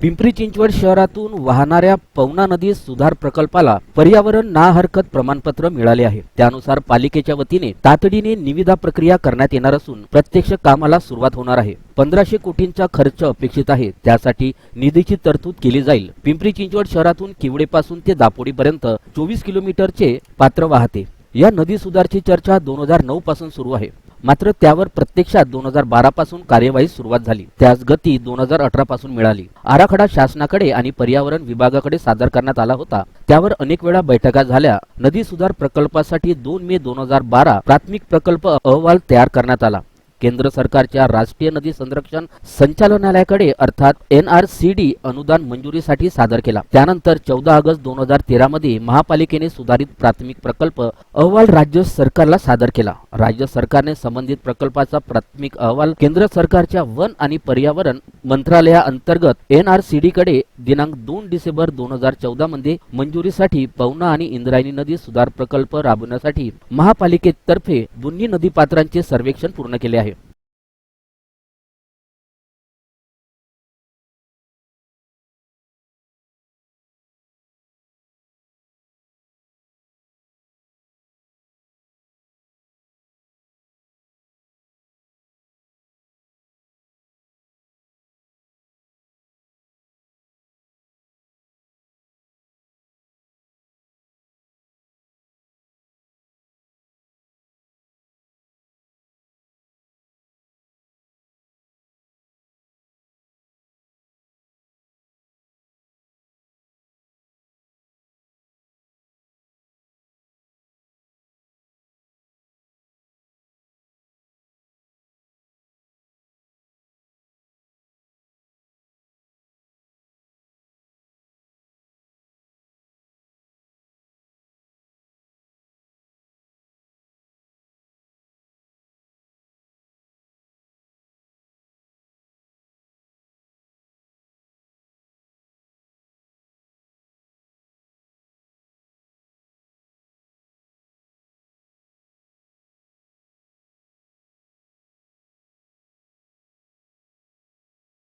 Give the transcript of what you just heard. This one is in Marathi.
पिंपरी चिंचवड शहरातून वाहणाऱ्या पवना नदी सुधार प्रकल्पाला पर्यावरण ना हरकत प्रमाणपत्र मिळाले आहे. त्यानुसार पालिकेच्या वतीने तातडीने निविदा प्रक्रिया करण्यात येणार असून प्रत्यक्ष कामाला सुरुवात होणार आहे. पंधराशे कोटींचा खर्च अपेक्षित आहे. त्यासाठी निधीची तरतूद केली जाईल. पिंपरी चिंचवड शहरातून किवडेपासून ते दापोडीपर्यंत चोवीस किलोमीटरचे पात्र वाहते. या नदी सुधारची चर्चा दोन हजार नऊ पासून सुरू आहे. मात्र त्यावर प्रत्यक्षात दोन हजार बारा पासून कार्यवाही सुरुवात झाली. त्यास गती दोन हजार अठरा पासून मिळाली. आराखडा शासनाकडे आणि पर्यावरण विभागाकडे सादर करण्यात आला होता. त्यावर अनेक वेळा बैठका झाल्या. नदी सुधार प्रकल्पासाठी दोन मे दोन हजार बारा प्राथमिक प्रकल्प अहवाल तयार करण्यात आला. केंद्र सरकारच्या राष्ट्रीय नदी संरक्षण संचालनालयाकडे अर्थात एन आर सी डी अनुदान मंजुरीसाठी सादर केला. त्यानंतर चौदा ऑगस्ट दोन हजार तेरा मध्ये महापालिकेने सुधारित प्राथमिक प्रकल्प अहवाल राज्य सरकारला सादर केला. राज्य सरकारने संबंधित प्रकल्पाचा प्राथमिक अहवाल केंद्र सरकारच्या वन आणि पर्यावरण मंत्रालयाअंतर्गत एन आर सी डी कडे दिनांक दोन डिसेंबर दोन हजार चौदा मध्ये मंजुरीसाठी पवना आणि इंद्रायणी नदी सुधार प्रकल्प राबवण्यासाठी महापालिकेतर्फे दोन्ही नदी पात्रांचे सर्वेक्षण पूर्ण केले आहे.